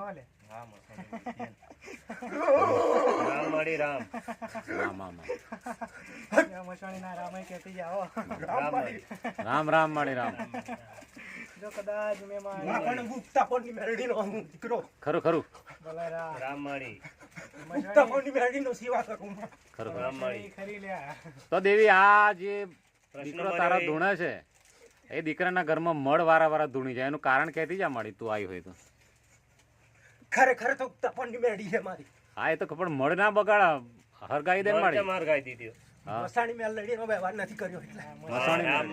ખોલે હા રામ રામ રામ રામ મસાણી ના રામાય કહેતી જાઓ રામ રામ રામ માળી રામ જો કદાચ મેં માખણ ગુપ્તા કોની મેરડીનો હું દીકરો ખરું ખરું બોલારા રામ મળી ગુપ્તા કોની મેરડીનો સેવા કરું ખરું રામ મળી ખરી લ્યા તો દેવી આ જે દીકરો મારે. તારા ધૂણે છે એ દીકરાના ઘરમાં મળ વારા વારા ધૂણી જાય. એનું કારણ કહેતી જા મળી તું આવી હોય તો. ખરેખર તો ગુપ્તા મેડી છે મારી. હા એ તો પણ મળ ના બગાડા હરગાઈ દે મારી. માડી માર દીધી. હા. મસાણી મેલડીનો વ્યવહાર નથી કર્યો એટલે. મસાણી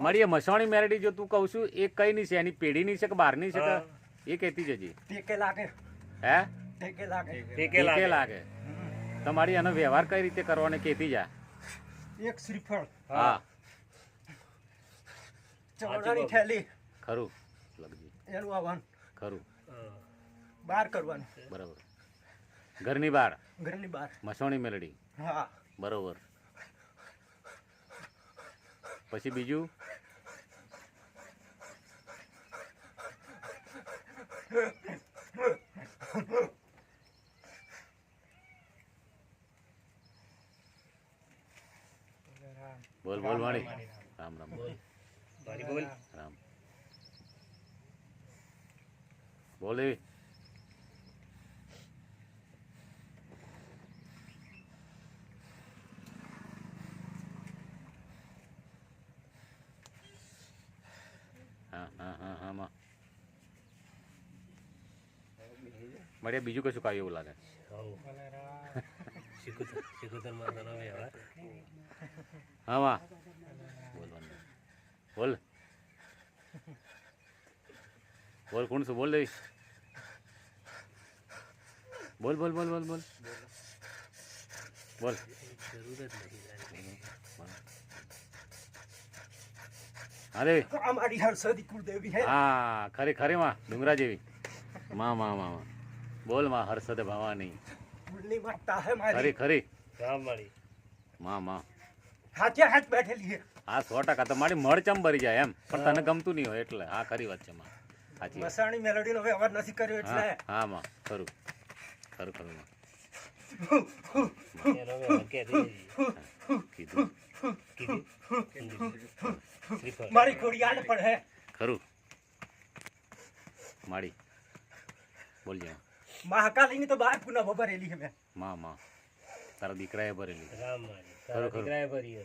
મારી. મસાણી મેરડી જો તું કહું છું એ કઈ ની છે એની પેઢીની છે કે બહારની છે કે એ કહેતી જજી ટેકે લાગે. હે? ટેકે લાગે. ટેકે કે લાગે. લાગે. તમારી એનો વ્યવહાર કઈ રીતે કરવાનો કહેતી જા. એક શ્રીફળ. હા. ચવડાની થેલી. ખરું. લગજી એનું આવવાનું. ખરું. બહાર કરવાનું. બરાબર. ઘરની બહાર. ઘરની બહાર. મસોણી મેલડી. હા. બરોબર. પછી બીજું? બોલ બોલ વાણી. રામ રામ. બોલ. બોલ. રામ મારે હા હા હા હા માં. મળે બીજું કશું કાંઈ એવું લાગે હા માં. બોલ. બોલ કોણ છું બોલ દેવી બોલ બોલ બોલ બોલ બોલ. બોલ. જરૂર જ નથી હા દેવી અમારી હર્ષદી કુળદેવી હે. હા ખરી ખરી માં ડુંગરા જેવી. માં માં માં માં. બોલમાં હર્ષદ ભવાની. કુળની માતા હે ખરી મારી ખરી માડી માં માં. હાથે હાથ બેઠેલી હે. હા સો ટકા તો મારી મળ ચમ ભરી જાય એમ. પણ તને ગમતું નહીં હોય એટલે. હા ખરી વાત છે માં. સાચી. મસાણી મેલડીનો વ્યવહાર નથી કર્યો એટલે. હા માં. ખરું. ખરું ખરું માં એનો વ્યવહાર કે દીધી કીધું. કીધી. શ્રીફળ મારી ખોડિયાલ પણ હે. ખરું. માડી. બોલજે માં. મહાકાલીની તો બાર પુના ભરેલી હે મેં. માં માં. તારા દીકરાએ ભરેલી. રામ માડી તારા દીકરાએ ભરી.